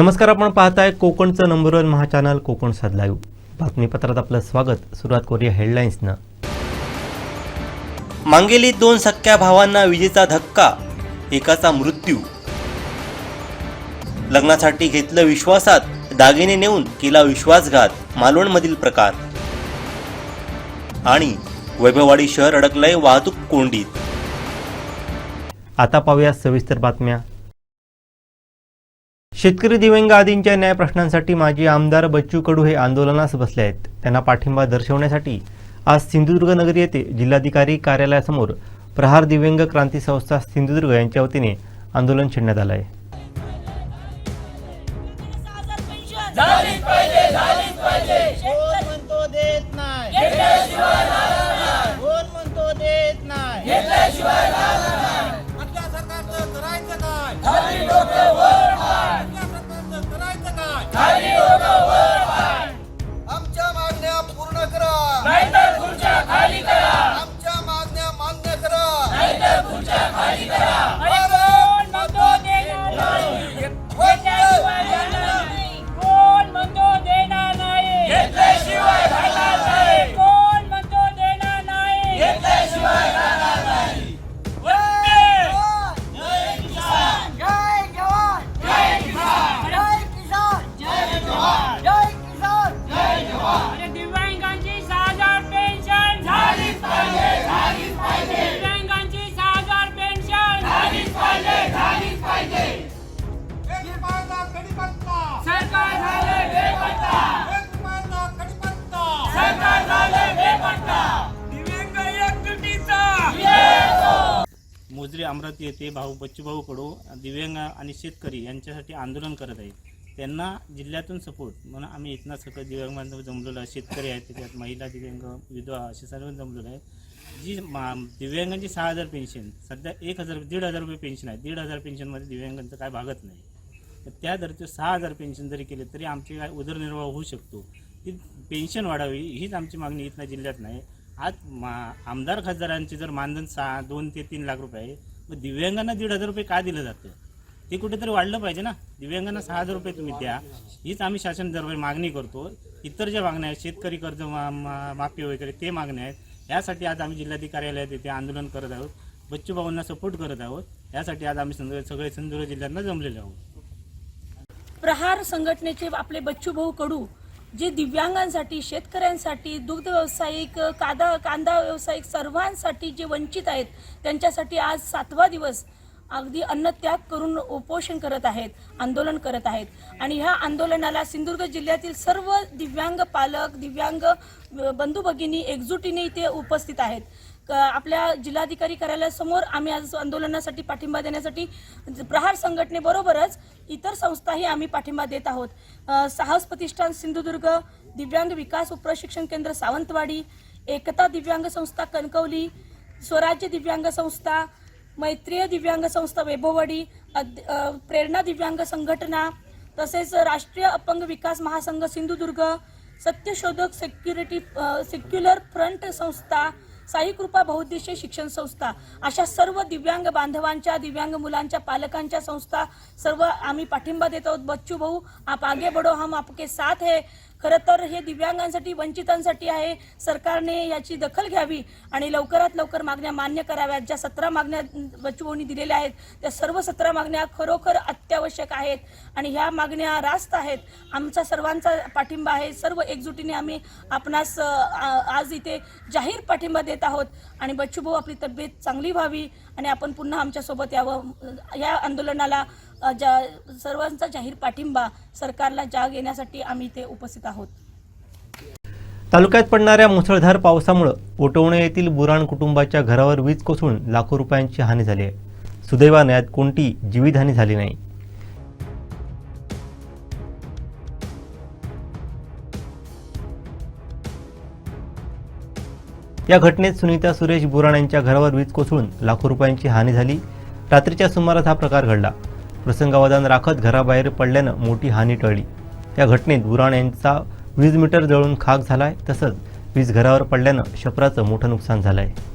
नमस्कार आपण पाहताय कोकणचं नंबर वन महाचॅनल कोकण साध लाईव्ह बातमीपत्रात आपलं स्वागत. सुरुवात करूया हेडलाईन्सनं मांगेली दोन सख्या भावांना विजेचा धक्का एकाचा मृत्यू. लग्नासाठी घेतलं विश्वासात दागिने नेऊन केला विश्वासघात मालवणमधील प्रकार. आणि वैभववाडी शहर अडकलंय वाहतूक कोंडीत. आता पाहूया सविस्तर बातम्या. शेतकरी दिव्यांग आदींच्या न्याय प्रश्नांसाठी माजी आमदार बच्चू कडू हे आंदोलनास बसले आहेत. त्यांना पाठिंबा दर्शवण्यासाठी आज सिंधुदुर्ग नगर येथे जिल्हाधिकारी कार्यालयासमोर प्रहार दिव्यांग क्रांती संस्था सिंधुदुर्ग यांच्या वतीने आंदोलन छेडण्यात आलं आहे. 帰り मोजरी अमरावती येथे भाऊ बच्चूभाऊ कडू दिव्यांग आणि शेतकरी यांच्यासाठी आंदोलन करत आहेत. त्यांना जिल्ह्यातून सपोर्ट म्हणून आम्ही इथनं सगळं दिव्यांग बांधव जमलेलो आहे. शेतकरी आहेत त्याच्यात महिला दिव्यांग विधवा असे सर्व जमलेलो आहे. जी मा दिव्यांगांची सहा हजार पेन्शन सध्या एक हजार दीड हजार रुपये पेन्शन आहे. दीड हजार पेन्शनमध्ये दिव्यांगांचं काय भागत नाही. तर त्या दरचे सहा हजार पेन्शन जरी केले तरी आमची काय उदरनिर्वाह होऊ शकतो. ती पेन्शन वाढावी हीच आमची मागणी इथनं जिल्ह्यात नाही. आज मा आमदार खासदारांचे जर मानधन सहा दोन ते तीन लाख रुपये आहे मग दिव्यांगांना दीड हजार रुपये का दिलं जातं? ते कुठेतरी वाढलं पाहिजे ना. दिव्यांगांना सहा हजार रुपये तुम्ही द्या. हीच आम्ही शासन दरबारी मागणी करतो. इतर ज्या मागण्या आहेत शेतकरी कर्ज मा मा- माफी वगैरे ते मागण्या आहेत. यासाठी आज आम्ही जिल्हाधिकारी कार्यालयात येथे आंदोलन करत आहोत. बच्चूभाऊंना सपोर्ट करत आहोत. यासाठी आज आम्ही संद सगळे सिंधुदुर्ग जिल्ह्यांना जमलेले आहोत. प्रहार संघटनेचे आपले बच्चूभाऊ कडू जे दिव्यांगांसाठी शेतकऱ्यांसाठी दुग्ध व्यावसायिक कांदा कांदा व्यावसायिक सर्वांसाठी जे वंचित आहेत त्यांच्यासाठी आज सातवा दिवस. अगदी अन्नत्याग करून उपोषण करत आहेत आंदोलन करत आहेत. आणि ह्या आंदोलनाला सिंधुदुर्ग जिल्ह्यातील सर्व दिव्यांग पालक दिव्यांग बंधू भगिनी एकजुटीने इथे उपस्थित आहेत. आपल्या जिल्हाधिकारी कार्यालयासमोर आम्ही आज आंदोलनासाठी पाठिंबा देण्यासाठी प्रहार संघटनेबरोबरच इतर संस्थाही आम्ही पाठिंबा देत आहोत. साहस प्रतिष्ठान सिंधुदुर्ग दिव्यांग विकास उपप्रशिक्षण केंद्र सावंतवाडी एकता दिव्यांग संस्था कणकवली स्वराज्य दिव्यांग संस्था मैत्रीय दिव्यांग संस्था वैभववाडी प्रेरणा दिव्यांग संघटना तसेच राष्ट्रीय अपंग विकास महासंघ सिंधुदुर्ग सत्यशोधक सेक्युरिटी सेक्युलर फ्रंट संस्था साई कृपा बहुद्देशीय शिक्षण संस्था अशा सर्व दिव्यांग बांधवांच्या दिव्यांग मुलांच्या पालकांच्या संस्था सर्व आम्ही पाठिंबा देत आहोत. बच्चू भाऊ आप आगे बढो हम आपके साथ है. खरं तर हे दिव्यांगांसाठी वंचितांसाठी आहे. सरकारने याची दखल घ्यावी आणि लवकरात लवकर मागण्या मान्य कराव्यात. ज्या सतरा मागण्या बच्चू दिलेल्या आहेत त्या सर्व सतरा मागण्या खरोखर अत्यावश्यक आहेत. आणि ह्या मागण्या रास्त आहेत. आमचा सर्वांचा पाठिंबा आहे. सर्व एकजुटीने आम्ही आपणास आज इथे जाहीर पाठिंबा देत आहोत. आणि बच्चूभाऊ आपली तब्येत चांगली व्हावी आणि आपण पुन्हा आमच्यासोबत यावं. या आंदोलनाला जा सर्वांचा जाहीर पाठिंबा सरकारला जाग येण्यासाठी आम्ही इथे उपस्थित आहोत. तालुक्यात पडणाऱ्या मुसळधार पावसामुळं ओटवणे येथील बुराण कुटुंबाच्या घरावर वीज कोसळून लाखो रुपयांची हानी झाली आहे. सुदैवाने यात कोणती जीवितहानी झाली नाही. या घटनेत सुनीता सुरेश बुराण यांच्या घरावर वीज कोसळून लाखो रुपयांची हानी झाली. रात्रीच्या सुमारास हा प्रकार घडला. प्रसंगावधान राखत घराबाहेर पडल्यानं मोठी हानी टळली. या घटनेत बुराण यांचा वीज मीटर जळून खाक झाला आहे तसंच वीज घरावर पडल्यानं शपराचं मोठं नुकसान झालं आहे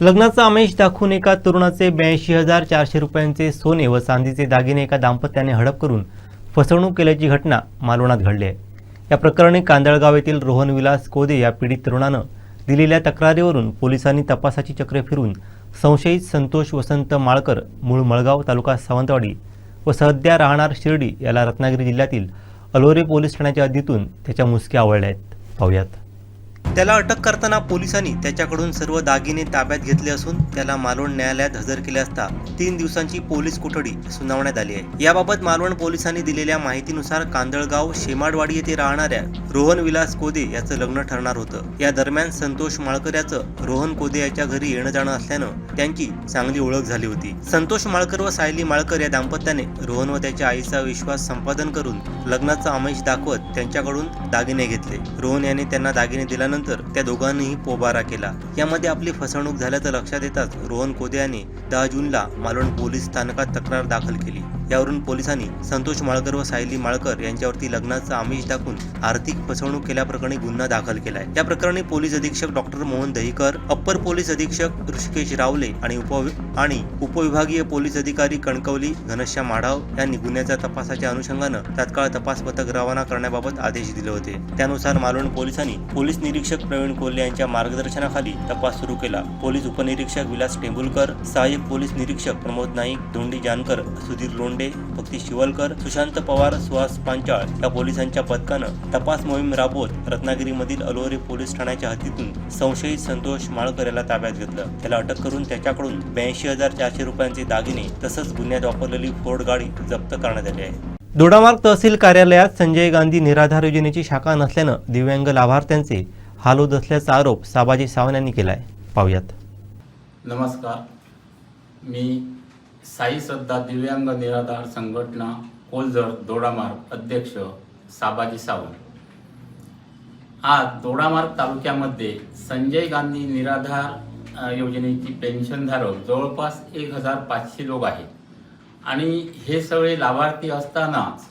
लग्नाचा आमिष दाखवून एका तरुणाचे ब्याऐंशी हजार चारशे रुपयांचे सोने व चांदीचे दागिने एका दाम्पत्याने हडप करून फसवणूक केल्याची घटना मालवणात घडली आहे. या प्रकरणी कांदळगाव येथील रोहन विलास कोदे या पीडित तरुणानं दिलेल्या तक्रारीवरून पोलिसांनी तपासाची चक्रे फिरून संशयित संतोष वसंत माळकर मूळ मळगाव तालुका सावंतवाडी व सध्या राहणार शिर्डी याला रत्नागिरी जिल्ह्यातील अलोरे पोलीस ठाण्याच्या हद्दीतून त्याच्या मुसक्या आवळल्या आहेत. पाहुयात. त्याला अटक करताना पोलिसांनी त्याच्याकडून सर्व दागिने ताब्यात घेतले असून त्याला मालवण न्यायालयात हजर केले असता तीन दिवसांची पोलीस कोठडी सुनावण्यात आली आहे. याबाबत मालवण पोलिसांनी दिलेल्या माहितीनुसार कांदळगाव शेमाडवाडी येथे राहणाऱ्या रोहन विलास कोदे याचं लग्न ठरणार होतं. या दरम्यान संतोष माळकर याचं रोहन कोदे याच्या घरी येणं जाणं असल्यानं त्यांची चांगली ओळख झाली होती. संतोष माळकर व सायली माळकर या दाम्पत्याने रोहन व त्याच्या आईचा विश्वास संपादन करून लग्नाचा आमिष दाखवत त्यांच्याकडून दागिने घेतले. रोहन याने त्यांना दागिने दिला दिल्यानंतर त्या दोघांनीही पोबारा केला. यामध्ये आपली फसवणूक झाल्याचं लक्षात येताच रोहन कोदे याने दहा जूनला मालवण पोलीस स्थानकात तक्रार दाखल केली. यावरून पोलिसांनी संतोष माळकर व सायली माळकर यांच्यावरती लग्नाचा आमिष दाखवून आर्थिक फसवणूक केल्याप्रकरणी गुन्हा दाखल केलाय. या प्रकरणी पोलीस अधीक्षक doctor Mohan Dahikar upper police अधीक्षक ऋषिकेश रावले आणि उप आणि उपविभागीय पोलीस अधिकारी कणकवली घनश्याम माढाव यांनी गुन्ह्याच्या तपासाच्या अनुषंगानं तात्काळ तपास पथक रवाना करण्याबाबत आदेश दिले होते. त्यानुसार मालवण पोलिसांनी पोलीस निरीक्षक प्रवीण कोल्हे यांच्या मार्गदर्शनाखाली तपास सुरू केला. पोलीस उपनिरीक्षक विलास टेंबुलकर सहाय्यक पोलीस निरीक्षक प्रमोद नाईक धोंडी जानकर सुधीर लोंडे भक्ती शिवलकर सुशांत पवार सुहास पांचाळ या पोलिसांच्या पथकानं तपास मोहीम राबवत रत्नागिरीमधील अलोरे पोलीस ठाण्याच्या हद्दीतून संशयित संतोष माळकर याला ताब्यात घेतलं. त्याला अटक करून त्याच्याकडून ब्याऐंशी हजार चारशे रुपयांचे दागिने तसंच गुन्ह्यात वापरलेली फोर्ड गाडी जप्त करण्यात आली आहे. दोडामार्ग तहसील कार्यालयात संजय गांधी निराधार योजनेची शाखा नसल्यानं दिव्यांग लाभार्थ्यांचे हाल होत असल्याचा आरोप साबाजी सावंत यांनी केला आहे पाहूयात. नमस्कार. मी साई सद्दा दिव्यांग निराधार संघटना कोलझर दोडामार्ग अध्यक्ष साबाजी सावंत. आज दोडामार्ग तालुक्यामध्ये संजय गांधी निराधार योजनेची पेन्शनधारक जवळपास एक हजार पाचशे लोक आहेत. आणि हे सगळे लाभार्थी असतानाच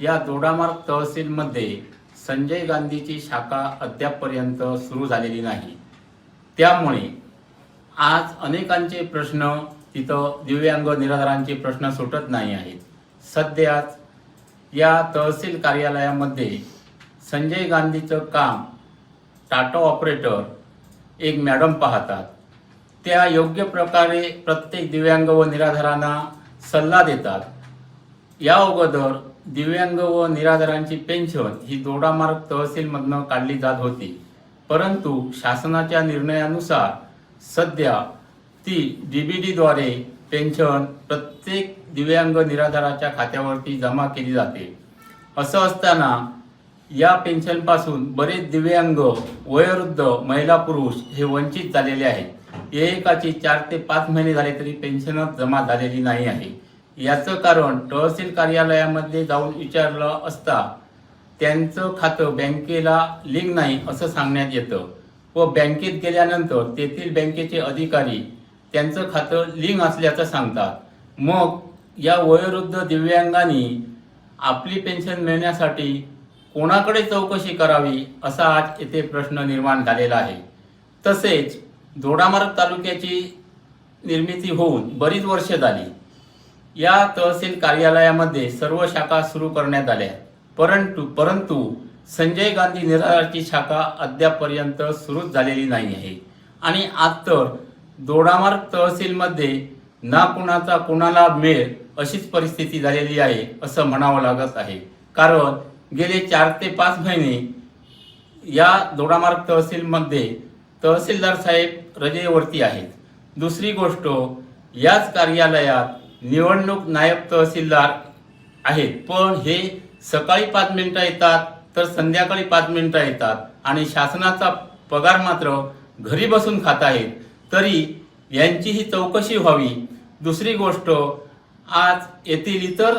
या दोडामार्ग तहसीलमध्ये संजय गांधीची शाखा अद्यापपर्यंत सुरू झालेली नाही. त्यामुळे आज अनेकांचे प्रश्न तिथं दिव्यांग निराधारांचे प्रश्न सुटत नाही आहेत. सध्याच या तहसील कार्यालयामध्ये संजय गांधीचं काम टाटा ऑपरेटर एक मॅडम पाहतात. त्या योग्य प्रकारे प्रत्येक दिव्यांग व निराधारांना सल्ला देतात. या अगोदर दिव्यांग व निराधारांची पेन्शन ही दोडामार्ग तहसीलमधनं काढली जात होती. परंतु शासनाच्या निर्णयानुसार सध्या ती डी बी डीद्वारे पेन्शन प्रत्येक दिव्यांग निराधाराच्या खात्यावरती जमा केली जाते. असं असताना या पेन्शनपासून बरेच दिव्यांग वयोवृद्ध महिला पुरुष हे वंचित झालेले आहेत. एकाची चार ते पाच महिने झाले तरी पेन्शनच जमा झालेली नाही आहे. याचं कारण तहसील कार्यालयामध्ये जाऊन विचारलं असता त्यांचं खातं बँकेला लिंक नाही असं सांगण्यात येतं व बँकेत गेल्यानंतर तेथील बँकेचे अधिकारी त्यांचं खातं लिंक असल्याचं सांगतात. मग या वयोवृद्ध दिव्यांगांनी आपली पेन्शन मिळण्यासाठी कोणाकडे चौकशी करावी असा आज येथे प्रश्न निर्माण झालेला आहे. तसेच दोडामार्ग तालुक्याची निर्मिती होऊन बरीच वर्ष झाली. या तहसील कार्यालयामध्ये सर्व शाखा सुरू करण्यात आल्या. परंतु परंतु संजय गांधी निराधारची शाखा अद्यापपर्यंत सुरूच झालेली नाही आहे. आणि आज तर दोडामार्ग तहसीलमध्ये ना कुणाचा कुणाला मेळ अशीच परिस्थिती झालेली आहे असं म्हणावं लागत आहे. कारण गेले चार ते पाच महिने या दोडामार्ग तहसीलमध्ये तहसीलदार साहेब रजेवरती आहेत. दुसरी गोष्ट याच कार्यालयात निवडणूक नायब तहसीलदार आहेत. पण हे सकाळी पाच मिनिटं येतात तर संध्याकाळी पाच मिनिटं येतात आणि शासनाचा पगार मात्र घरी बसून खात आहेत. तरी यांचीही चौकशी व्हावी. दुसरी गोष्ट आज येथील इतर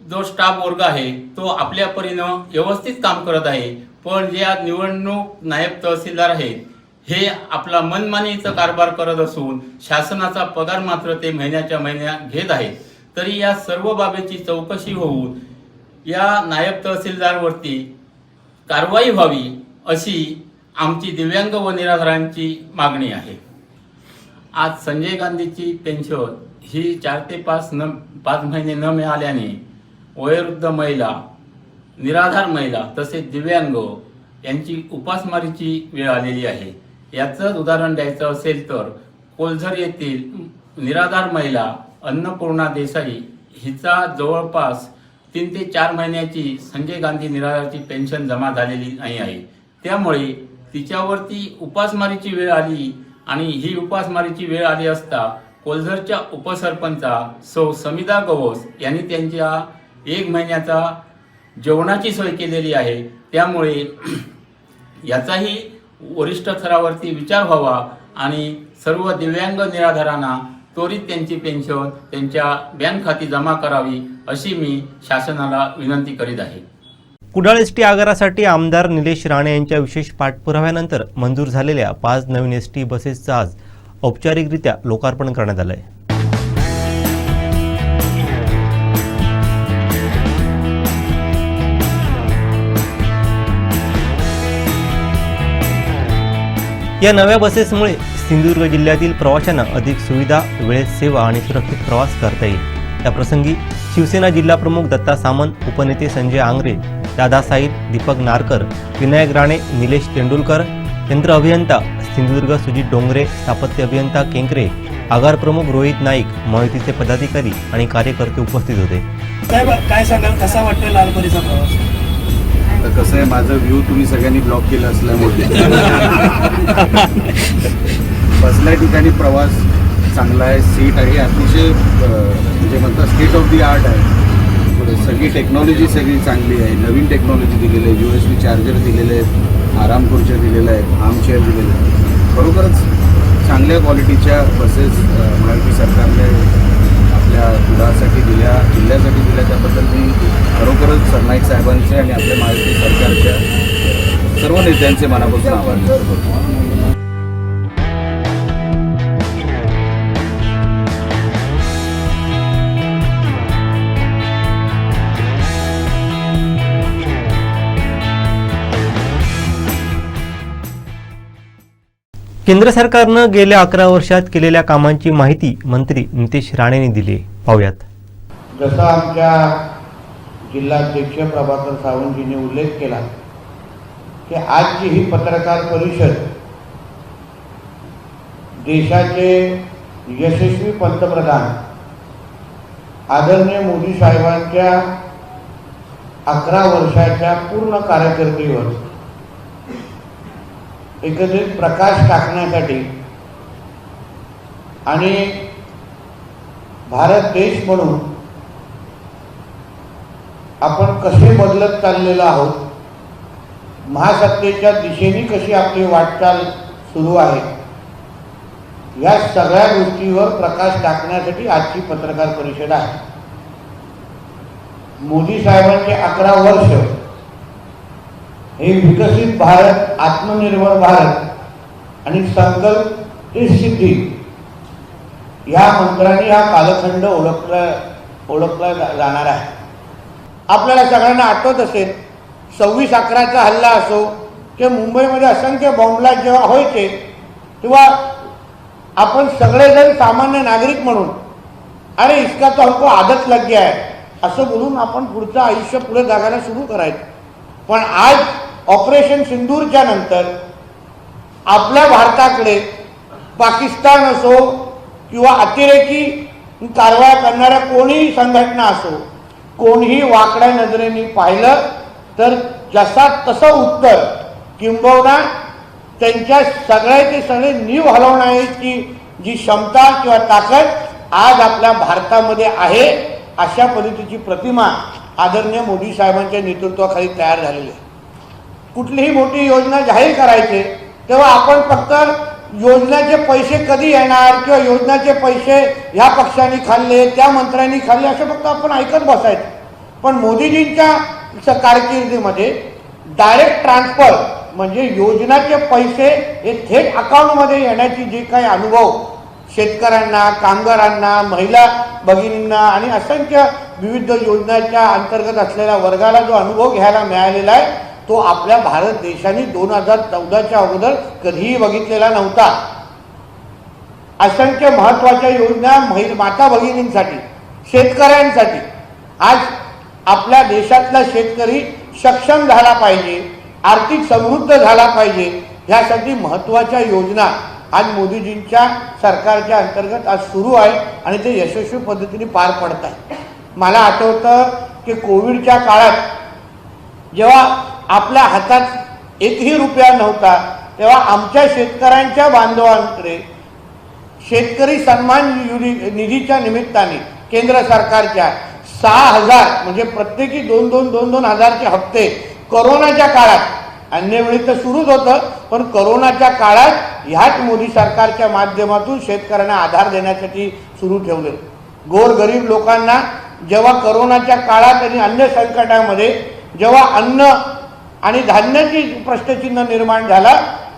जो स्टाफ वर्ग आहे तो आपल्या परीनं व्यवस्थित काम करत आहे. पण जे आज निवडणूक नायब तहसीलदार आहेत हे आपला मनमानीचा कारभार करत असून शासनाचा पगार मात्र ते महिन्याच्या महिन्या घेत आहेत. तरी या सर्व बाबीची चौकशी होऊन या नायब तहसीलदारवरती कारवाई व्हावी अशी आमची दिव्यांग व निराधारांची मागणी आहे. आज संजय गांधीची पेन्शन ही चार ते पाच न पाच महिने न मिळाल्याने वयोवृद्ध महिला निराधार महिला तसेच दिव्यांग यांची उपासमारीची वेळ आलेली आहे. याचंच उदाहरण द्यायचं असेल तर कोलझर येथील निराधार महिला अन्नपूर्णा देसाई हिचा जवळपास तीन ते चार महिन्याची संजय गांधी निराधारची पेन्शन जमा झालेली नाही आहे. त्यामुळे तिच्यावरती उपासमारीची वेळ आली आणि ही उपासमारीची वेळ आली असता कोलझरच्या उपसरपंचा सौ समिता गवस यांनी त्यांच्या एक महिन्याचा जेवणाची सोय केलेली आहे. त्यामुळे याचाही वरिष्ठ स्तरावरती विचार व्हावा आणि सर्व दिव्यांग निराधारांना त्वरित त्यांची पेन्शन त्यांच्या बँक खाती जमा करावी अशी मी शासनाला विनंती करीत आहे. कुडाळ एस टी आगारासाठी आमदार निलेश राणे यांच्या विशेष पाठपुराव्यानंतर मंजूर झालेल्या पाच नवीन एस टी बसेसचं आज औपचारिकरित्या लोकार्पण करण्यात आलं आहे या नव्या बसेसमुळे सिंधुदुर्ग जिल्ह्यातील प्रवाशांना अधिक सुविधा वेळेत सेवा आणि सुरक्षित प्रवास करता येईल. त्याप्रसंगी शिवसेना जिल्हाप्रमुख दत्ता सामंत उपनेते संजय आंग्रे दादा साईद दीपक नारकर विनायक राणे निलेश तेंडुलकर यंत्र अभियंता सिंधुदुर्ग सुजित डोंगरे स्थापत्य अभियंता केंकरे आगार प्रमुख रोहित नाईक महायुतीचे पदाधिकारी आणि कार्यकर्ते उपस्थित होते. काय सांगाल? कसा वाटतोय लालपरीचा प्रवास? तर कसं आहे माझं व्ह्यू तुम्ही सगळ्यांनी ब्लॉक केलं असल्यामुळे. बसल्या ठिकाणी प्रवास चांगला आहे सीट आहे. अतिशय म्हणजे म्हणतात स्टेट ऑफ दी आर्ट आहे. सगळी टेक्नॉलॉजी सगळी चांगली आहे. नवीन टेक्नॉलॉजी दिलेली आहे. यू एस बी चार्जर दिलेले आहेत. आराम खुर्च्या दिलेल्या आहेत. आर्मचेअर दिलेले आहेत. खरोखरच चांगल्या क्वालिटीच्या बसेस अं, सरकारने आपल्या कुडासाठी दिल्या जिल्ह्यासाठी दिल्या. त्याबद्दल मी खरोखरच सरनाईक साहेबांचे आणि आपल्या महाराष्ट्र सरकारच्या सर्व नेत्यांचे मनापासून आभार व्यक्त करतो. केंद्र सरकारनं गेल्या अकरा वर्षात केलेल्या कामांची माहिती मंत्री नितेश राणेंनी दिली आहे. पाहूयात जसं आमच्या जिल्हाध्यक्ष प्रभाकर सावंतजींनी उल्लेख केला की आजची ही पत्रकार परिषद देशाचे यशस्वी पंतप्रधान आदरणीय मोदी साहेबांच्या अकरा वर्षाच्या पूर्ण कारकिर्दीवर एकत्रित प्रकाश टाकण्यासाठी. आणि भारत देश म्हणून आपण कसे बदलत चाललेलो आहोत महासत्तेच्या दिशेने कशी आपली वाटचाल सुरू आहे या सगळ्या गोष्टीवर प्रकाश टाकण्यासाठी आजची पत्रकार परिषद आहे. मोदी साहेबांचे अकरा वर्ष हे विकसित भारत आत्मनिर्भर भारत आणि संकल्प ती सिद्धी या मंत्राने हा कालखंड ओळखला ओळखला जा- जाणार आहे. आपल्याला सगळ्यांना आठवत असेल सव्वीस अकराचा हल्ला असो किंवा मुंबईमध्ये असंख्य बॉम्बला जेव्हा व्हायचे तेव्हा आपण सगळेजण सामान्य नागरिक म्हणून अरे इसका तो हमको आदत लग गया है असं बोलून आपण पुढचं आयुष्य पुढे जागायला सुरू करायचं. पण आज ऑपरेशन सिंदूरच्या नंतर आपल्या भारताकडे पाकिस्तान असो किंवा अतिरेकी कारवाया करणाऱ्या कोणीही संघटना असो कोणीही वाकड्या नजरेने पाहिलं तर जसा तसं उत्तर किंबहुना त्यांच्या सगळ्याचे सगळे नीव हलवण्याची जी क्षमता किंवा ताकद आज आपल्या भारतामध्ये आहे अशा पद्धतीची प्रतिमा आदरणीय मोदी साहेबांच्या नेतृत्वाखाली तयार झालेले. आहे कुठलीही मोठी योजना जाहीर करायचे तेव्हा आपण फक्त योजनेचे पैसे कधी येणार किंवा योजनेचे पैसे ह्या पक्षांनी खाल्ले त्या मंत्र्यांनी खाल्ले असं फक्त आपण ऐकत बसायचं. पण मोदीजींच्या कारकिर्दीमध्ये डायरेक्ट ट्रान्सफर म्हणजे योजनाचे पैसे हे थेट अकाउंटमध्ये येण्याची जे काही अनुभव शेतकऱ्यांना कामगारांना महिला भगिनींना आणि असंख्य विविध योजनांच्या अंतर्गत असलेल्या वर्गाला जो अनुभव घ्यायला मिळालेला आहे तो आपल्या भारत देशाने दोन हजार चौदाच्या अगोदर कधीही बघितलेला नव्हता. असंख्य महत्त्वाच्या योजना महि माता भगिनींसाठी शेतकऱ्यांसाठी. आज आपल्या देशातला शेतकरी सक्षम झाला पाहिजे आर्थिक समृद्ध झाला पाहिजे ह्यासाठी महत्त्वाच्या योजना आज मोदीजींच्या सरकारच्या अंतर्गत आज सुरू आहे आणि ते यशस्वी पद्धतीने पार पडत आहे मला आठवतं की कोविडच्या काळात जेव्हा आपल्या हातात एकही रुपया नव्हता तेव्हा आमच्या शेतकऱ्यांच्या बांधवांकडे शेतकरी सन्मान निधीच्या निमित्ताने केंद्र सरकारच्या सहा हजार म्हणजे प्रत्येकी दोन दोन दोन दोन हजारचे हप्ते कोरोनाच्या काळात अन्यवेळी तर सुरूच होतं. पण करोनाच्या काळात ह्याच मोदी सरकारच्या माध्यमातून शेतकऱ्यांना आधार देण्यासाठी सुरू ठेवले. गोरगरीब लोकांना जेव्हा करोनाच्या काळात आणि अन्य संकटामध्ये जेव्हा अन्न आणि धान्याची प्रश्नचिन्ह निर्माण झाला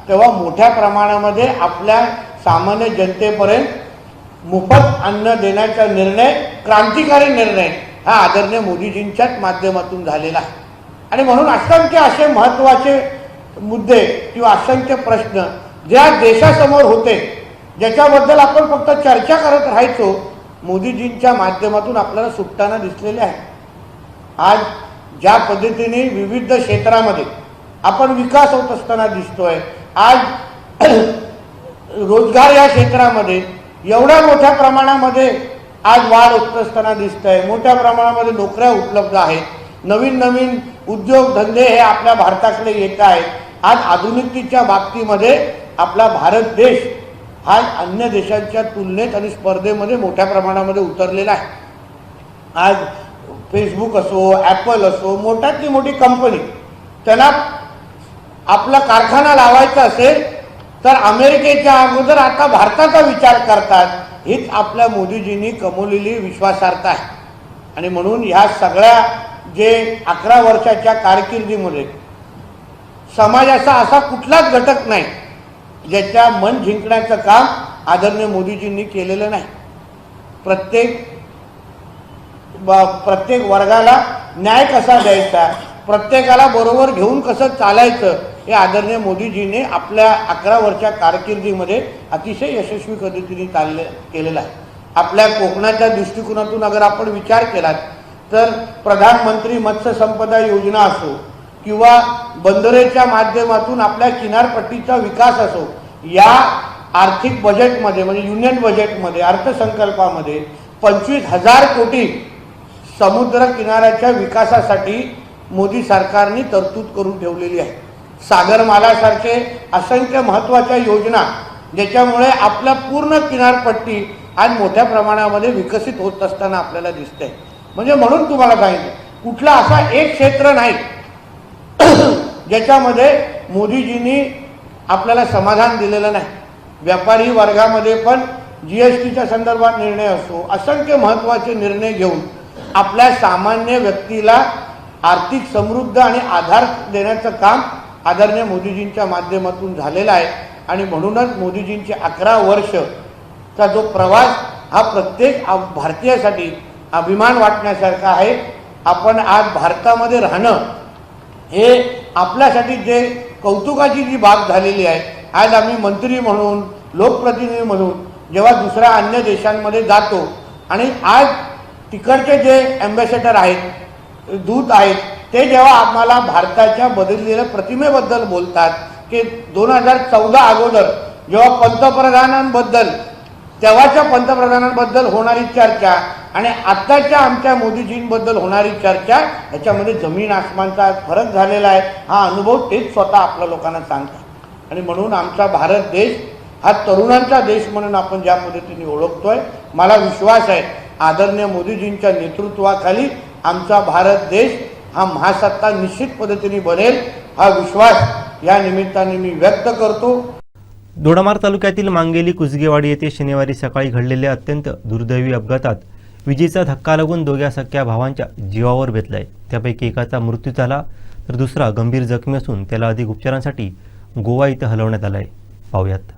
तेव्हा मोठ्या प्रमाणामध्ये आपल्या सामान्य जनतेपर्यंत मोफत अन्न देण्याचा निर्णय क्रांतिकारी निर्णय हा आदरणीय मोदीजींच्याच माध्यमातून झालेला आहे. आणि म्हणून असंख्य असे महत्त्वाचे मुद्दे किंवा असंख्य प्रश्न ज्या देशासमोर होते ज्याच्याबद्दल आपण फक्त चर्चा करत राहायचो मोदीजींच्या माध्यमातून आपल्याला सुटताना दिसलेले आहे. आज ज्या पद्धतीने विविध क्षेत्रामध्ये आपण विकास होत असताना दिसतोय आज रोजगार या क्षेत्रामध्ये एवढ्या मोठ्या प्रमाणामध्ये आज वाढ होत असताना दिसत आहे मोठ्या प्रमाणामध्ये नोकऱ्या उपलब्ध आहेत. नवीन नवीन उद्योगधंदे हे आपल्या भारताकडे येत आहेत. आज आधुनिकतेच्या बाबतीमध्ये आपला भारत देश हा अन्य देशांच्या तुलनेत आणि स्पर्धेमध्ये मोठ्या प्रमाणामध्ये उतरलेला आहे. आज फेसबुक असो ॲपल असो मोठ्यातली मोठी कंपनी त्यांना आपला कारखाना लावायचा असेल तर अमेरिकेच्या अगोदर आता भारताचा विचार करतात हीच आपल्या मोदीजींनी कमवलेली विश्वासार्हता आहे. आणि म्हणून ह्या सगळ्या जे अकरा वर्षाच्या कारकिर्दीमध्ये समाजाचा असा कुठलाच घटक नाही ज्याच्या मन जिंकण्याचं काम आदरणीय मोदीजींनी केलेलं नाही. प्रत्येक ब- प्रत्येक वर्गाला न्याय कसा द्यायचा प्रत्येकाला बरोबर घेऊन कसं चालायचं हे आदरणीय मोदीजीने आपल्या अकरा वर्षा कारकिर्दीमध्ये अतिशय यशस्वी पद्धतीने चालले केलेलं आहे. आपल्या कोकणाच्या दृष्टिकोनातून अगर आपण विचार केलात तर प्रधानमंत्री मत्स्य संपदा योजना असो किंवा बंदरेच्या माध्यमातून आपल्या किनारपट्टीचा विकास असो या आर्थिक बजेटमध्ये म्हणजे युनियन बजेटमध्ये अर्थसंकल्पामध्ये पंचवीस हजार कोटी समुद्र किनाऱ्याच्या विकासासाठी मोदी सरकारने तरतूद करून ठेवलेली आहे. सागरमालासारखे असंख्य महत्त्वाच्या योजना ज्याच्यामुळे आपल्या पूर्ण किनारपट्टी आज मोठ्या प्रमाणामध्ये विकसित होत असताना आपल्याला दिसते म्हणजे म्हणून तुम्हाला सांगितलं. कुठला असा एक क्षेत्र नाही. ज्याच्यामध्ये मोदीजींनी आपल्याला समाधान दिलेलं नाही. व्यापारी वर्गामध्ये पण जी एस टीच्या संदर्भात निर्णय असो असंख्य महत्त्वाचे निर्णय घेऊन आपल्या सामान्य व्यक्तीला आर्थिक समृद्ध आणि आधार देण्याचं काम आदरणीय मोदीजींच्या माध्यमातून झालेलं आहे. आणि म्हणूनच मोदीजींचे अकरा वर्षचा जो प्रवास हा प्रत्येक भारतीयासाठी अभिमान वाटण्यासारखं आहे. आपण आज भारतामध्ये राहणं हे आपल्यासाठी जे कौतुकाची जी बाब झालेली आहे आज आम्ही मंत्री म्हणून लोकप्रतिनिधी म्हणून जेव्हा दुसऱ्या अन्य देशांमध्ये जातो आणि आज तिकडचे जे अँबॅसेडर आहेत दूत आहेत ते जेव्हा आम्हाला भारताच्या बदललेल्या प्रतिमेबद्दल बोलतात की दोन हजार चौदा अगोदर जेव्हा पंतप्रधानांबद्दल तेव्हाच्या पंतप्रधानांबद्दल होणारी चर्चा आणि आत्ताच्या आमच्या मोदीजींबद्दल होणारी चर्चा याच्यामध्ये जमीन आसमानचा फरक झालेला आहे. हा अनुभव तेच स्वतः आपल्या लोकांना सांगतात. आणि म्हणून आमचा भारत देश हा तरुणांचा देश म्हणून आपण ज्या पद्धतीने ओळखतोय मला विश्वास आहे आदरणीय मोदीजींच्या नेतृत्वाखाली आमचा भारत देश हा महासत्ता निश्चित पद्धतीने बनेल हा विश्वास या निमित्ताने मी व्यक्त करतो. दोडामार तालुक्यातील मांगेली कुसगेवाडी येथे शनिवारी सकाळी घडलेल्या अत्यंत दुर्दैवी अपघातात विजेचा धक्का लागून दोघ्या सख्या भावांच्या जीवावर बेतलाय. त्यापैकी एकाचा मृत्यू झाला तर दुसरा गंभीर जखमी असून त्याला अधिक उपचारांसाठी गोवा इथं हलवण्यात आलाय. पाहुयात.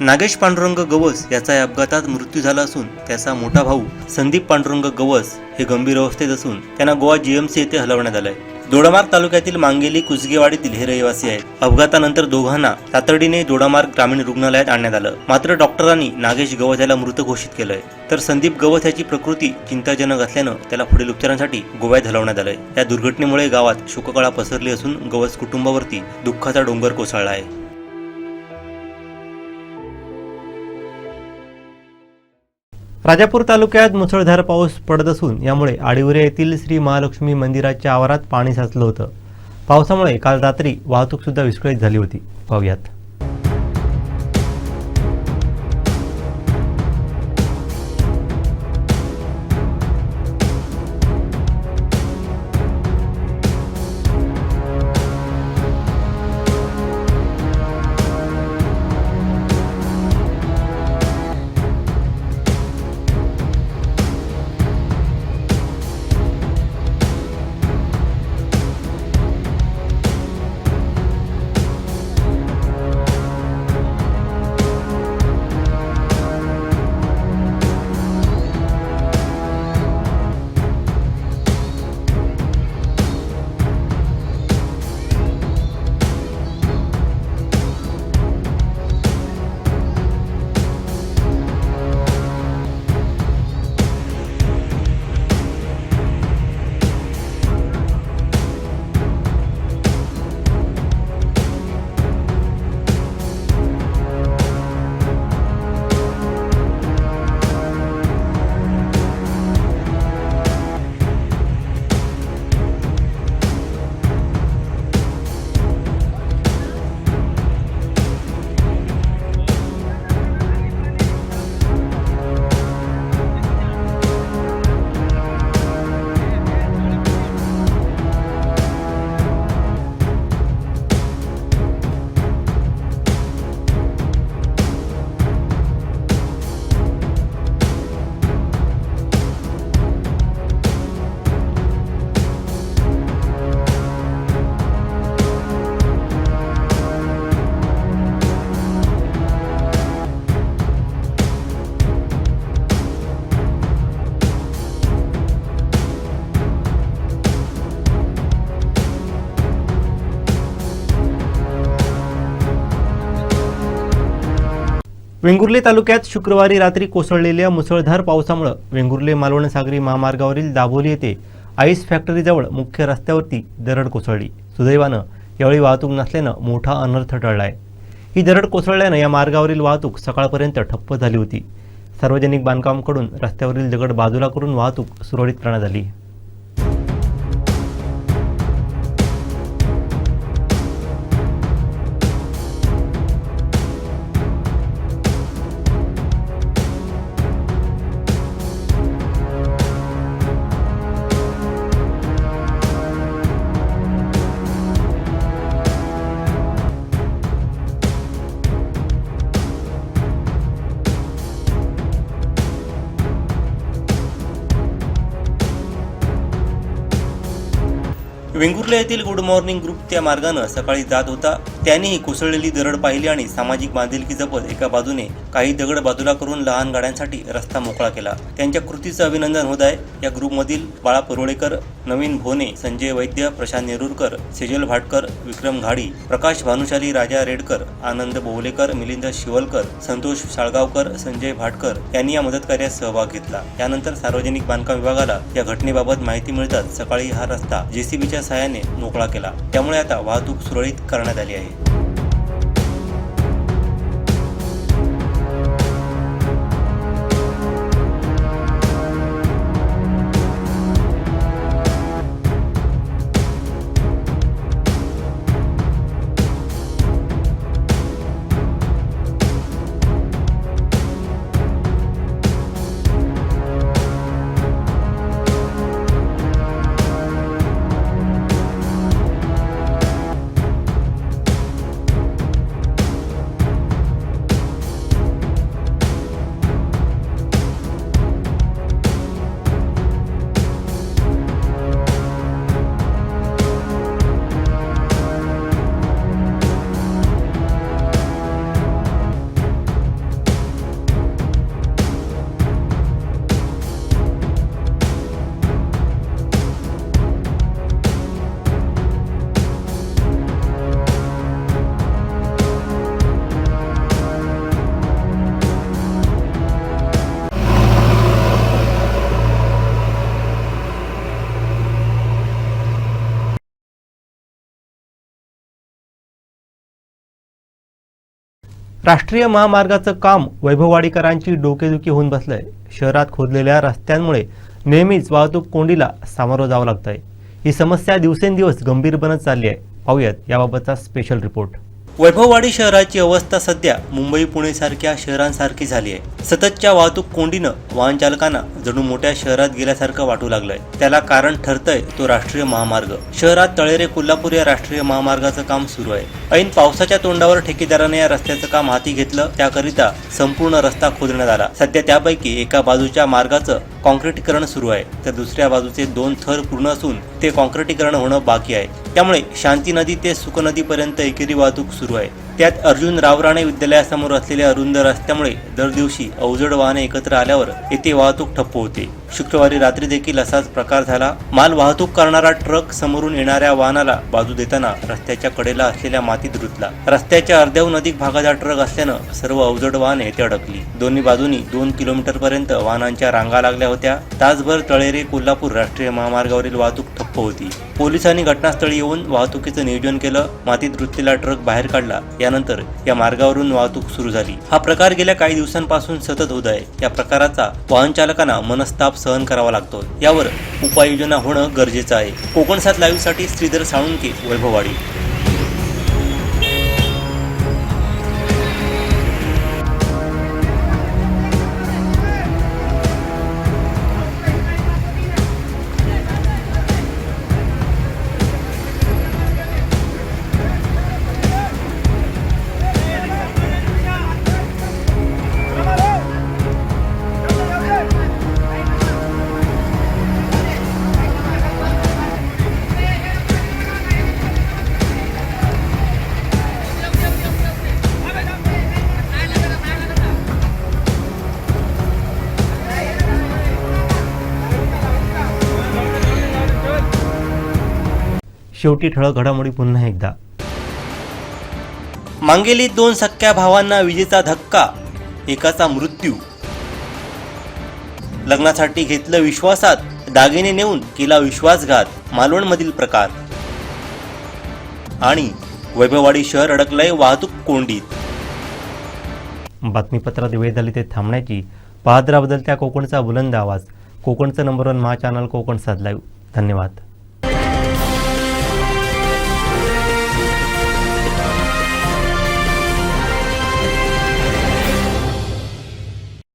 नागेश पांडुरंग गवस याचा या अपघातात मृत्यू झाला असून त्याचा मोठा भाऊ संदीप पांडुरंग गवस हे गंभीर अवस्थेत असून त्यांना गोवा जीएमसी येथे हलवण्यात आलंय. दोडामार्ग तालुक्यातील मांगेली कुसगेवाडीतील हे रहिवासी आहेत. अपघातानंतर दोघांना तातडीने दोडामार्ग ग्रामीण रुग्णालयात आणण्यात आलं. मात्र डॉक्टरांनी नागेश गवत याला मृत घोषित केलंय. तर संदीप गवत याची प्रकृती चिंताजनक असल्यानं त्याला पुढील उपचारांसाठी गोव्यात हलवण्यात आलंय. या दुर्घटनेमुळे गावात शोककळा पसरली असून गवस कुटुंबावरती दुःखाचा डोंगर कोसळला आहे. राजापूर तालुक्यात मुसळधार पाऊस पडत असून यामुळे आडिवरे येथील श्री महालक्ष्मी मंदिराच्या आवारात पाणी साचलं होतं. पावसामुळे काल रात्री वाहतूकसुद्धा विस्कळीत झाली होती. पाहूयात. वेंगुर्ले तालुक्यात शुक्रवारी रात्री कोसळलेल्या मुसळधार पावसामुळे वेंगुर्ले मालवण सागरी महामार्गावरील दाभोली येथे आईस फॅक्टरीजवळ मुख्य रस्त्यावरती दरड कोसळली. सुदैवानं यावेळी वाहतूक नसल्यानं मोठा अनर्थ टळलाय. ही दरड कोसळल्यानं या मार्गावरील वाहतूक सकाळपर्यंत ठप्प झाली होती. सार्वजनिक बांधकामकडून रस्त्यावरील दगड बाजूला करून वाहतूक सुरळीत करण्यात आली वेंगुर्ले येथील गुड मॉर्निंग ग्रुप त्या मार्गानं सकाळी जात होता. त्यांनीही कोसळलेली दरड पाहिली आणि सामाजिक बांधिलकी जपत एका बाजूने काही दगड बाजूला करून लहान गाड्यांसाठी रस्ता मोकळा केला. त्यांच्या कृतीचं अभिनंदन होत आहे. या ग्रुपमधील बाळा परोळेकर नवीन भोने संजय वैद्य प्रशांत नेरुरकर सेजल भाटकर विक्रम घाडी प्रकाश भानुशाली राजा रेडकर आनंद बोवलेकर मिलिंद शिवलकर संतोष साळगावकर संजय भाटकर यांनी या मदत कार्यात सहभाग घेतला. त्यानंतर सार्वजनिक बांधकाम विभागाला या घटनेबाबत माहिती मिळताच सकाळी हा रस्ता जेसीबीच्या सहाय्याने मोकळा केला. त्यामुळे आता वाहतूक सुरळीत करण्यात आली आहे. राष्ट्रीय महामार्गाचं काम वैभववाडीकरांची डोकेदुखी होऊन बसलंय. शहरात खोदलेल्या रस्त्यांमुळे नेहमीच वाहतूक कोंडीला सामोरं जावं लागतंय. ही समस्या दिवसेंदिवस गंभीर बनत चालली आहे. पाहूयात याबाबतचा स्पेशल रिपोर्ट वैभववाडी शहराची अवस्था सध्या मुंबई पुणेसारख्या शहरांसारखी झाली आहे. सततच्या वाहतूक कोंडीनं वाहन चालकांना जणू मोठ्या शहरात गेल्यासारखं वाटू लागलंय. त्याला कारण ठरतंय तो राष्ट्रीय महामार्ग. शहरात तळेरे कोल्हापूर या राष्ट्रीय महामार्गाचं काम सुरू आहे. ऐन पावसाच्या तोंडावर ठेकेदाराने या रस्त्याचं काम हाती घेतलं त्याकरिता संपूर्ण रस्ता खोदण्यात आला. सध्या त्यापैकी एका बाजूच्या मार्गाचं कॉन्क्रिटीकरण सुरू आहे तर दुसऱ्या बाजूचे दोन थर पूर्ण असून ते कॉन्क्रिटीकरण होणं बाकी आहे. त्यामुळे शांती नदी ते सुक नदीपर्यंत एकेरी वाहतूक सुरू आहे त्यात अर्जुन रावराणे विद्यालयासमोर असलेल्या अरुंद रस्त्यामुळे दर दिवशी अवजड वाहने एकत्र आल्यावर येथे वाहतूक ठप्प होते. शुक्रवारी रात्री देखील असाच प्रकार झाला. माल वाहतूक करणारा ट्रक समोरून येणाऱ्या वाहनाला बाजू देताना रस्त्याच्या कडेला असलेल्या मातीत रुतला. रस्त्याच्या अर्ध्याहून अधिक भागाचा ट्रक असल्यानं सर्व अवजड वाहने येथे अडकली. दोन्ही बाजूनी दोन किलोमीटर पर्यंत वाहनांच्या रांगा लागल्या होत्या. तासभर तळेरे कोल्हापूर राष्ट्रीय महामार्गावरील वाहतूक ठप्प होती. पोलिसांनी घटनास्थळी येऊन वाहतुकीचं नियोजन केलं. मातीत रुतलेला ट्रक बाहेर काढला. यानंतर या मार्गावरून वाहतूक सुरू झाली. हा प्रकार गेल्या काही दिवसांपासून सतत होत आहे. या प्रकाराचा वाहन चालकांना मनस्ताप सहन करावा लागतो यावर उपाययोजना होणं गरजेचं आहे. कोकण सात लाईव्हसाठी श्रीधर साळुंके वैभववाडी. शेवटी ठळक घडामोडी पुन्हा एकदा. मांगेली दोन सख्या भावांना विजेचा धक्का एकाचा मृत्यू. लग्नासाठी घेतलं विश्वासात दागिने नेऊन केला विश्वासघात मालवणमधील प्रकार. आणि वैभववाडी शहर अडकलंय वाहतूक कोंडीत. बातमीपत्रात वेळ झाली ते थांबण्याची. पाहत बदलत्या कोकणचा बुलंद आवाज. कोकणचं नंबर वन महा चॅनल कोकण साध लाईव्ह धन्यवाद.